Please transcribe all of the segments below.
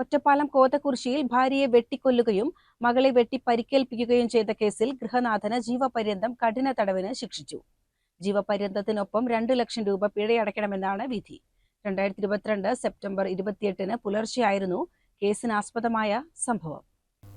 ഒറ്റപ്പാലം കോതക്കുറിശിയിൽ ഭാര്യയെ വെട്ടിക്കൊല്ലുകയും മകളെ വെട്ടി പരിക്കേൽപ്പിക്കുകയും ചെയ്ത കേസിൽ ഗൃഹനാഥന് ജീവപര്യന്തം കഠിന തടവിന് ശിക്ഷിച്ചു. ജീവപര്യന്തത്തിനൊപ്പം രണ്ടു ലക്ഷം രൂപ പിഴയടയ്ക്കണമെന്നാണ് വിധി. രണ്ടായിരത്തി ഇരുപത്തിരണ്ട് സെപ്റ്റംബർ ഇരുപത്തിയെട്ടിന് പുലർച്ചെയായിരുന്നു കേസിനാസ്പദമായ സംഭവം.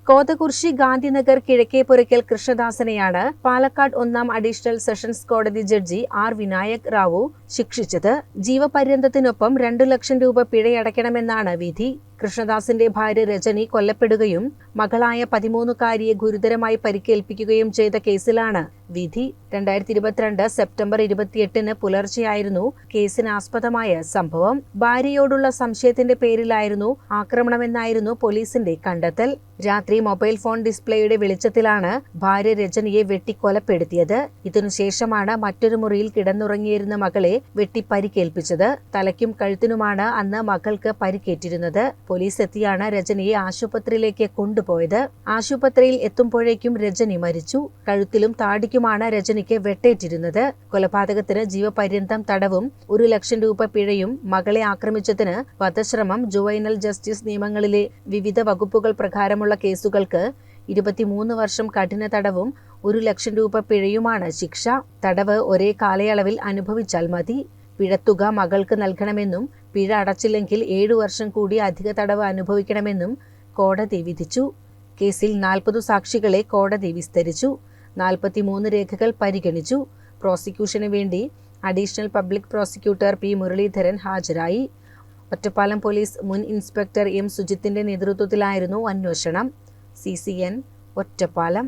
കോതകുർശി ഗാന്ധിനഗർ കിഴക്കേപുരയ്ക്കൽ കൃഷ്ണദാസനെയാണ് പാലക്കാട് ഒന്നാം അഡീഷണൽ സെഷൻസ് കോടതി ജഡ്ജി ആർ വിനായക് റാവു ശിക്ഷിച്ചത്. ജീവപര്യന്തത്തിനൊപ്പം രണ്ടു ലക്ഷം രൂപ പിഴയടയ്ക്കണമെന്നാണ് വിധി. കൃഷ്ണദാസിന്റെ ഭാര്യ രജനി കൊല്ലപ്പെടുകയും മകളായ പതിമൂന്നുകാരിയെ ഗുരുതരമായി പരിക്കേൽപ്പിക്കുകയും ചെയ്ത കേസിലാണ് വിധി. രണ്ടായിരത്തി ഇരുപത്തിരണ്ട് സെപ്റ്റംബർ ഇരുപത്തിയെട്ടിന് പുലർച്ചെയായിരുന്നു കേസിനാസ്പദമായ സംഭവം. ഭാര്യയോടുള്ള സംശയത്തിന്റെ പേരിലായിരുന്നു ആക്രമണമെന്നായിരുന്നു പോലീസിന്റെ കണ്ടെത്തൽ. രാത്രി മൊബൈൽ ഫോൺ ഡിസ്പ്ലേയുടെ വെളിച്ചത്തിലാണ് ഭാര്യ രജനിയെ വെട്ടിക്കൊലപ്പെടുത്തിയത്. ഇതിനുശേഷമാണ് മറ്റൊരു മുറിയിൽ കിടന്നുറങ്ങിയിരുന്ന മകളെ വെട്ടി പരിക്കേൽപ്പിച്ചത് തലയ്ക്കും കഴുത്തിനുമാണ് അന്ന് മകൾക്ക് പരിക്കേറ്റിരുന്നത്. പോലീസ് എത്തിയാണ് രജനിയെ ആശുപത്രിയിലേക്ക് കൊണ്ടുപോയത്. ആശുപത്രിയിൽ എത്തുമ്പോഴേക്കും രജനി മരിച്ചു. കഴുത്തിലും താടിക്കുമാണ് രജനിക്ക് വെട്ടേറ്റിരുന്നത്. കൊലപാതകത്തിന് ജീവപര്യന്തം തടവും ഒരു ലക്ഷം രൂപ പിഴയും മകളെ ആക്രമിച്ചതിന് വധശ്രമം ജുവൈനൽ ജസ്റ്റിസ് നിയമങ്ങളിലെ വിവിധ വകുപ്പുകൾ പ്രകാരമുള്ള കേസുകൾക്ക് ഇരുപത്തിമൂന്ന് വർഷം കഠിന തടവും ഒരു ലക്ഷം രൂപ പിഴയുമാണ് ശിക്ഷ. തടവ് ഒരേ കാലയളവിൽ അനുഭവിച്ചാൽ മതി. പിഴത്തുക മകൾക്ക് നൽകണമെന്നും പിഴ അടച്ചില്ലെങ്കിൽ ഏഴു വർഷം കൂടി അധിക തടവ് അനുഭവിക്കണമെന്നും കോടതി വിധിച്ചു. കേസിൽ നാൽപ്പതു സാക്ഷികളെ കോടതി വിസ്തരിച്ചു. നാൽപ്പത്തിമൂന്ന് രേഖകൾ പരിഗണിച്ചു. പ്രോസിക്യൂഷന് വേണ്ടി additional public prosecutor P Muraleedharan ഹാജരായി. ഒറ്റപ്പാലം പോലീസ് മുൻ ഇൻസ്പെക്ടർ എം സുജിത്തിന്റെ നേതൃത്വത്തിലായിരുന്നു അന്വേഷണം. సిసిఎన్ ఒట్టపాలెం